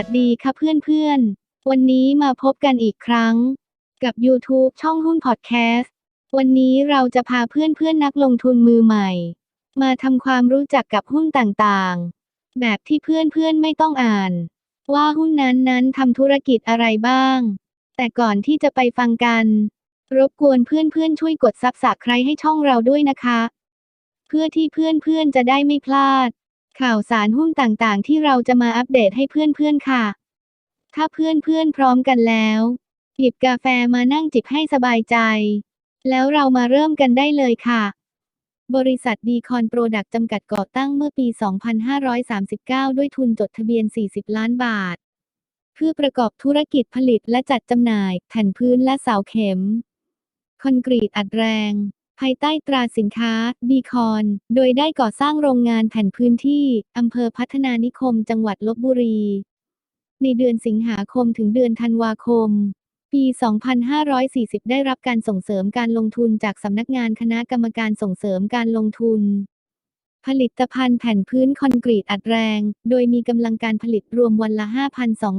สวัสดีค่ะเพื่อนๆ วันนี้มาพบกันอีกครั้ง กับ YouTube ช่องหุ้นพอดแคสต์ วันนี้เราจะพาเพื่อนๆนักลงทุนมือใหม่ มาทำความรู้จักกับหุ้นต่างๆ แบบที่เพื่อนๆไม่ต้องอ่าน ว่าหุ้นนั้นๆทำธุรกิจอะไรบ้าง แต่ก่อนที่จะไปฟังกัน รบกวนเพื่อนๆช่วยกดซับสไครต์ให้ช่องเราด้วยนะคะ เพื่อที่เพื่อนๆจะได้ไม่พลาด ข่าวสารหุ้นต่างๆ ที่เราจะมาอัปเดตให้เพื่อนๆค่ะ ถ้าเพื่อนๆพร้อมกันแล้ว หยิบกาแฟมานั่งจิบให้สบายใจ แล้วเรามาเริ่มกันได้เลยค่ะบริษัทดีคอนโปรดักต์จำกัดก่อตั้งเมื่อปี 2539 ด้วยทุนจดทะเบียน 40 ล้านบาท เพื่อประกอบธุรกิจผลิตและจัดจำหน่าย แผ่นพื้นและเสาเข็ม คอนกรีตอัดแรง ภายใต้ตราสินค้า ดีคอน โดยได้ก่อสร้างโรงงานแผ่นพื้นที่ อำเภอพัฒนานิคม จังหวัดลบบุรี ในเดือนสิงหาคมถึงเดือนธันวาคม ปี 2540 ได้รับการส่งเสริมการลงทุนจากสำนักงานคณะกรรมการส่งเสริมการลงทุน ผลิตภัณฑ์แผ่นพื้นคอนกรีตอัดแรง โดยมีกำลังการผลิตรวมวันละ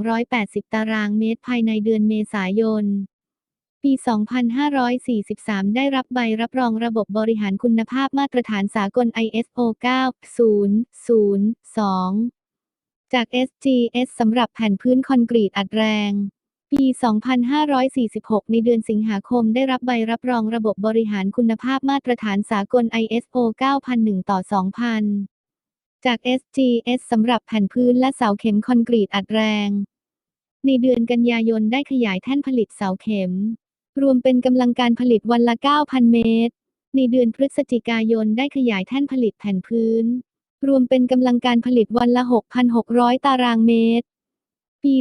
5,280 ตารางเมตรภายในเดือนเมษายน ปี 2543 ได้รับใบรับรองระบบบริหารคุณภาพมาตรฐานสากล ISO 9002 จาก SGS สำหรับแผ่นพื้นคอนกรีตอัดแรง ปี 2546 ในเดือนสิงหาคมได้รับใบรับรองระบบบริหารคุณภาพมาตรฐานสากล ISO 9001ต่อ2000 จาก SGS สำหรับแผ่นพื้นและเสาเข็มคอนกรีตอัดแรงในเดือนกันยายนได้ขยายแท่นผลิตเสาเข็ม รวมเป็นกำลังการผลิตวันละ 9,000 เมตร ในเดือนพฤศจิกายนได้ขยายแท่นผลิตแผ่นพื้น รวมเป็นกำลังการผลิตวันละ 6,600 ตารางเมตร ปี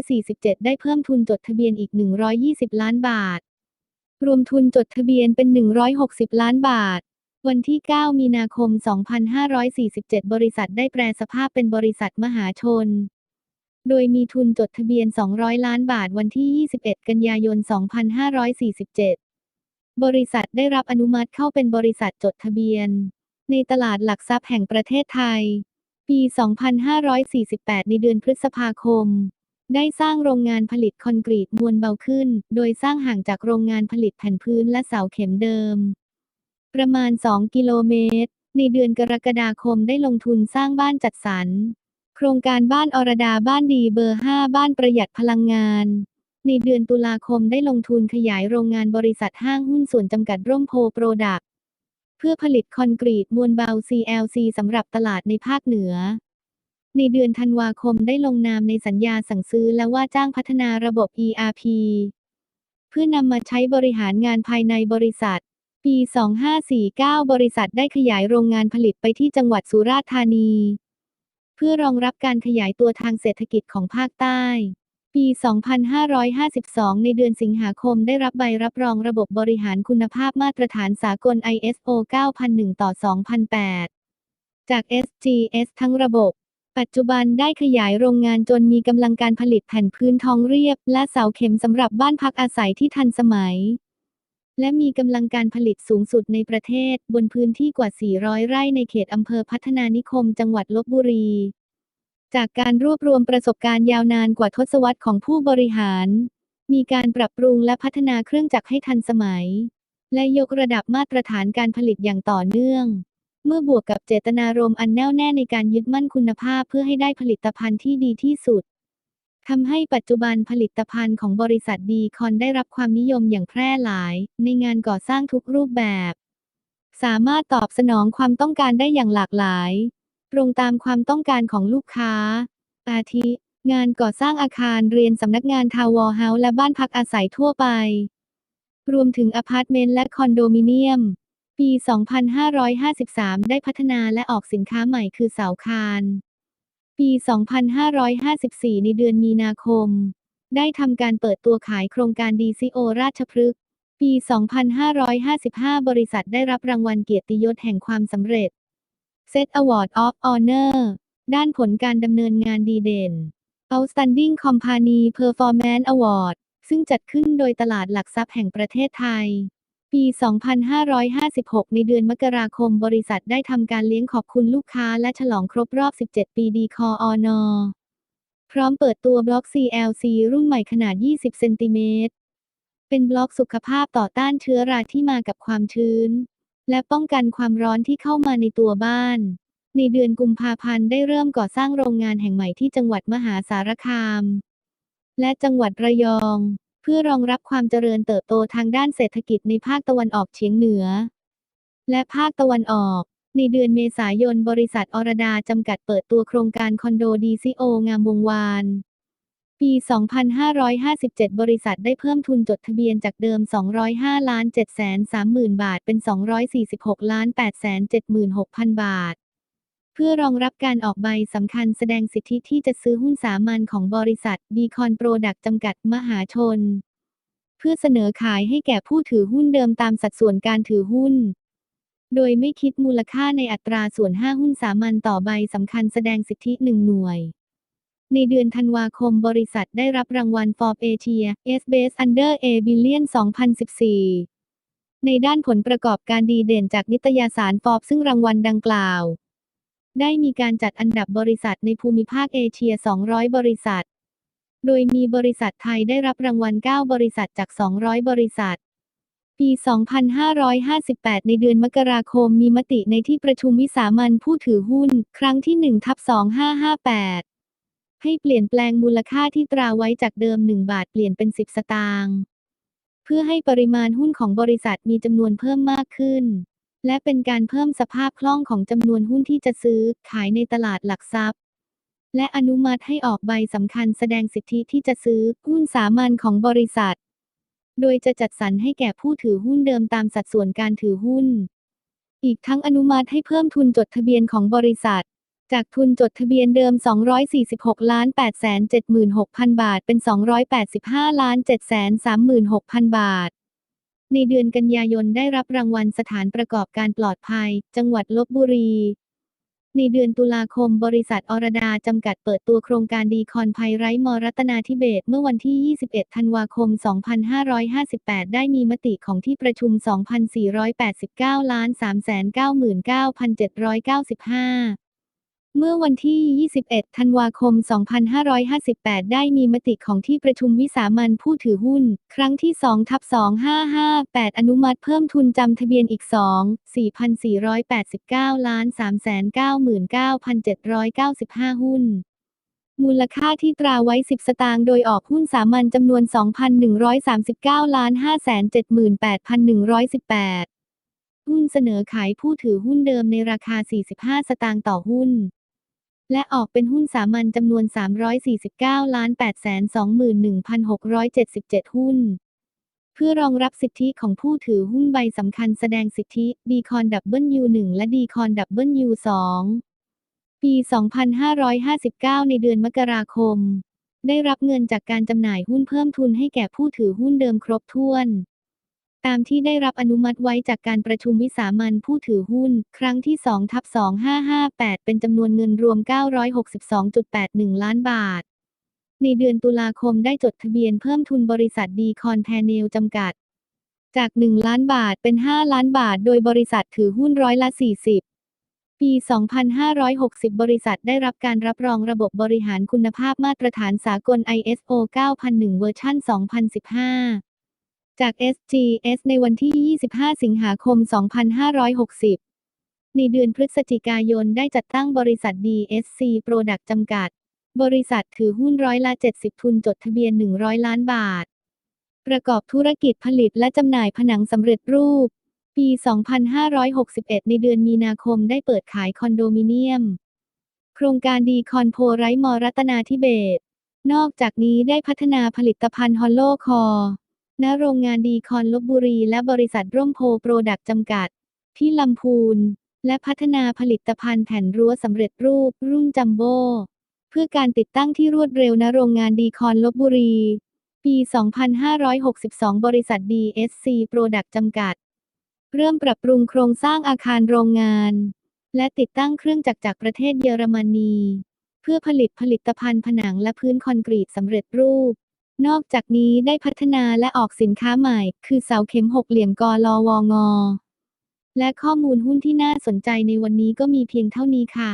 2547 ได้เพิ่มทุนจดทะเบียนอีก 120 ล้านบาท รวมทุนจดทะเบียนเป็น 160 ล้านบาท วันที่ 9 มีนาคม 2547 บริษัทได้แปลสภาพเป็นบริษัทมหาชน โดยมีทุนจดทะเบียน 200 ล้านบาทวันที่ 21 กันยายน 2547 บริษัทได้รับอนุมัติเข้าเป็นบริษัทจดทะเบียน ในตลาดหลักทรัพย์แห่งประเทศไทย ปี 2548 ในเดือนพฤษภาคม ได้สร้างโรงงานผลิตคอนกรีตมวลเบาขึ้น โดยสร้างห่างจากโรงงานผลิตแผ่นพื้นและเสาเข็มเดิม ประมาณ 2 กิโลเมตร ในเดือนกรกฎาคมได้ลงทุนสร้างบ้านจัดสรร โครงการบ้านอรดาบ้านดีเบอร์ 5 บ้านประหยัดพลังงาน ในเดือนตุลาคมได้ลงทุนขยายโรงงานบริษัทห้างหุ้นส่วนจำกัดร่มโพโปรดักเพื่อผลิตคอนกรีตมวลเบา CLC สำหรับตลาดในภาคเหนือ ในเดือนธันวาคมได้ลงนามในสัญญาสั่งซื้อและว่าจ้างพัฒนาระบบ ERP เพื่อนำมาใช้บริหารงานภายในบริษัท ปี 2549 บริษัทได้ขยายโรงงานผลิตไปที่จังหวัดสุราษฎร์ธานี เพื่อรองรับการขยายตัวทางเศรษฐกิจของภาคใต้ ปี 2552 ในเดือนสิงหาคมได้รับใบรับรองระบบบริหารคุณภาพมาตรฐานสากล ISO 9001ต่อ2008 จาก SGS ทั้งระบบปัจจุบันได้ขยายโรงงานจนมีกำลังการผลิตแผ่นพื้นทองเรียบ และเสาเข็มสำหรับบ้านพักอาศัยที่ทันสมัย และมีกำลังการผลิตสูงสุดในประเทศ บนพื้นที่กว่า 400 ไร่ในเขตอำเภอพัฒนานิคมจังหวัดลบบุรี จากการรวบรวมประสบการณ์ยาวนานกว่าทศวรรษของผู้บริหาร มีการปรับปรุงและพัฒนาเครื่องจักรให้ทันสมัย และยกระดับมาตรฐานการผลิตอย่างต่อเนื่อง เมื่อบวกกับเจตนารมณ์อันแน่วแน่ในการยึดมั่นคุณภาพเพื่อให้ได้ผลิตภัณฑ์ที่ดีที่สุด ทำให้ปัจจุบันผลิตภัณฑ์ของบริษัทดีคอนได้รับความนิยมอย่างแพร่หลาย ในงานก่อสร้างทุกรูปแบบ สามารถตอบสนองความต้องการได้อย่างหลากหลาย ตรงตามความต้องการของลูกค้า อาทิ งานก่อสร้างอาคารเรียนสำนักงานทาวอร์เฮาส์และบ้านพักอาศัยทั่วไป รวมถึงอพาร์ตเมนต์และคอนโดมิเนียม ปี 2553 ได้พัฒนาและออกสินค้าใหม่คือเสาคาน ปี 2554 ในเดือนมีนาคม ได้ทำการเปิดตัวขายโครงการ DCO ราชพฤกษ์ ปี 2555 บริษัทได้รับรางวัลเกียรติยศแห่งความสำเร็จ Set Award of Honor ด้านผลการดำเนินงานดีเด่น Outstanding Company Performance Award ซึ่งจัดขึ้นโดยตลาดหลักทรัพย์แห่งประเทศไทย ปี 2556 ในเดือนมกราคมบริษัทได้ทำการเลี้ยงขอบคุณลูกค้าและฉลองครบรอบ 17 ปีดีคออนอพร้อมเปิดตัวบล็อก CLC รุ่นใหม่ขนาด 20 เซนติเมตร เป็นบล็อกสุขภาพต่อต้านเชื้อราที่มากับความชื้น และป้องกันความร้อนที่เข้ามาในตัวบ้าน ในเดือนกุมภาพันธ์ได้เริ่มก่อสร้างโรงงานแห่งใหม่ที่จังหวัดมหาสารคาม และจังหวัดระยอง เพื่อรองรับความเจริญเติบโตทางด้านเศรษฐกิจในภาคตะวันออกเฉียงเหนือ และภาคตะวันออก ในเดือนเมษายนบริษัทอรดาจำกัดเปิดตัวโครงการคอนโดดีซิโองามวงวาน ปี 2557 บริษัทได้เพิ่มทุนจดทะเบียนจากเดิม 205 ล้าน7 3 0 0 0 0 บาท เป็น 246 ล้าน8 7 6 0 0 0 บาท เพื่อรองรับการออกใบสำคัญแสดงสิทธิที่จะซื้อหุ้นสามัญของบริษัทดีคอนโปรดักต์จำกัดมหาชน เพื่อเสนอขายให้แก่ผู้ถือหุ้นเดิมตามสัดส่วนการถือหุ้น โดยไม่คิดมูลค่าในอัตราส่วน 5 หุ้นสามัญต่อใบสำคัญแสดงสิทธิ 1 หน่วย ในเดือนธันวาคมบริษัทได้รับรางวัล Forbes Asia SBS Under A Billion 2014 ในด้านผลประกอบการดีเด่นจากนิตยสาร Forbes ซึ่งรางวัลดังกล่าว ได้มีการจัดอันดับบริษัทในภูมิภาคเอเชีย 200 บริษัท โดยมีบริษัทไทยได้รับรางวัล 9 บริษัทจาก 200 บริษัท ปี 2558 ในเดือนมกราคมมีมติในที่ประชุมวิสามัญผู้ถือหุ้น ครั้งที่1ทับ2558 ให้เปลี่ยนแปลงมูลค่าที่ตราไว้จากเดิม 1 บาทเปลี่ยนเป็น 10 สตางค์ เพื่อให้ปริมาณหุ้นของบริษัทมีจำนวนเพิ่มมากขึ้น และเป็นการเพิ่มสภาพคล่องของจำนวนหุ้นที่จะซื้อขายในตลาดหลักทรัพย์ และอนุมัติให้ออกใบสำคัญแสดงสิทธิที่จะซื้อหุ้นสามัญของบริษัท โดยจะจัดสรรให้แก่ผู้ถือหุ้นเดิมตามสัดส่วนการถือหุ้น อีกทั้งอนุมัติให้เพิ่มทุนจดทะเบียนของบริษัท จากทุนจดทะเบียนเดิม 246ล้าน876,000 บาท เป็น 285ล้าน736,000 บาท ในเดือนกันยายนได้รับรางวัลสถานประกอบการปลอดภัย จังหวัดลบบุรี ในเดือนตุลาคมบริษัทอรดาจำกัดเปิดตัวโครงการดีคอนภัยไร้มรัตนาธิเบศเมื่อวันที่ 21 ธันวาคม 2558 ได้มีมติของที่ประชุม 2,489ล้าน399,795 เมื่อวันที่ 21 ธันวาคม 2558 ได้มีมติของที่ประชุมวิสามัญผู้ถือหุ้น ครั้งที่2ทับ2558 อนุมัติเพิ่มทุนจำทะเบียนอีก 2 4,489 ล้าน 399,795 หุ้น มูลค่าที่ตราไว้ 10 สตางค์โดยออกหุ้นสามัญจำนวน 2,139 ล้าน 578,118หุ้นเสนอขายผู้ถือหุ้นเดิมในราคา 45 สตางค์ต่อหุ้น และออกเป็นหุ้นสามัญจำนวน 349ล้าน821,677 หุ้น เพื่อรองรับสิทธิของผู้ถือหุ้นใบสำคัญแสดงสิทธิดีคอนดับเบิลยู1และดีคอนดับเบิลยู2ปี 2559 ในเดือนมกราคม ได้รับเงินจากการจำหน่ายหุ้นเพิ่มทุนให้แก่ผู้ถือหุ้นเดิมครบถ้วน ตามที่ได้รับอนุมัติไว้จากการประชุมวิสามัญผู้ถือหุ้น ครั้งที่2ทับ2558 เป็นจำนวนเงินรวม 962.81 ล้านบาท ในเดือนตุลาคมได้จดทะเบียนเพิ่มทุนบริษัทดีคอนแพเนลจำกัด จาก 1 ล้านบาทเป็น 5 ล้านบาท โดยบริษัทถือหุ้นร้อยละ 40ปี 2560 บริษัทได้รับการรับรองระบบบริหารคุณภาพมาตรฐานสากล ISO 9001 เวอร์ชัน2015 จาก SGS ในวันที่ 25 สิงหาคม 2560 ในเดือนพฤศจิกายนได้จัดตั้งบริษัท DSC Product จำกัด บริษัทถือหุ้นร้อยละ 70 ทุนจดทะเบียน 100 ล้านบาท ประกอบธุรกิจผลิตและจำหน่ายผนังสำเร็จรูป ปี 2561 ในเดือนมีนาคมได้เปิดขายคอนโดมิเนียม โครงการดีคอนโพไร้มรัตนาธิเบศรนอกจากนี้ได้พัฒนาผลิตภัณฑ์ฮอลโลคอร์ ณโรงงานดีคอนลบบุรี และบริษัทร่มโพโปรดักต์จำกัด ที่ลำพูน และพัฒนาผลิตภัณฑ์แผ่นรั้วสำเร็จรูป รุ่นจัมโบ้เพื่อการติดตั้งที่รวดเร็วณโรงงานดีคอนลบบุรี ปี 2562 บริษัท DSC Product จำกัด เริ่มปรับปรุงโครงสร้างอาคารโรงงาน และติดตั้งเครื่องจักรจากประเทศเยอรมนี เพื่อผลิตผลิตภัณฑ์ผนังและพื้นคอนกรีตสำเร็จรูป นอกจากนี้ได้พัฒนาและออกสินค้าใหม่ คือเสาเข็มหกเหลี่ยมกอลอวงอและข้อมูลหุ้นที่น่าสนใจในวันนี้ก็มีเพียงเท่านี้ค่ะ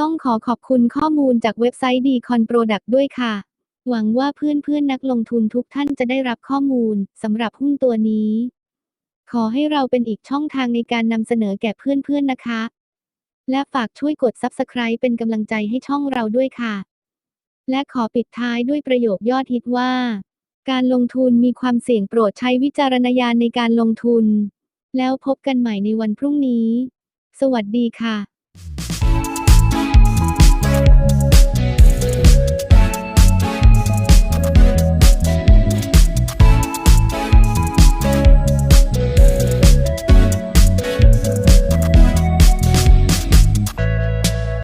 ต้องขอขอบคุณข้อมูลจากเว็บไซต์ Decon Product ด้วยค่ะ หวังว่าเพื่อนๆนนักลงทุนทุกท่านจะได้รับข้อมูลสำหรับหุ้นตัวนี้ ขอให้เราเป็นอีกช่องทางในการนำเสนอแก่เพื่อนๆนะคะ และฝากช่วยกด Subscribe เป็นกำลังใจให้ช่องเราด้วยค่ะ และขอปิดท้ายด้วยประโยคยอดฮิตว่า การลงทุนมีความเสี่ยงโปรดใช้วิจารณญาณในการลงทุน แล้วพบกันใหม่ในวันพรุ่งนี้ สวัสดีค่ะ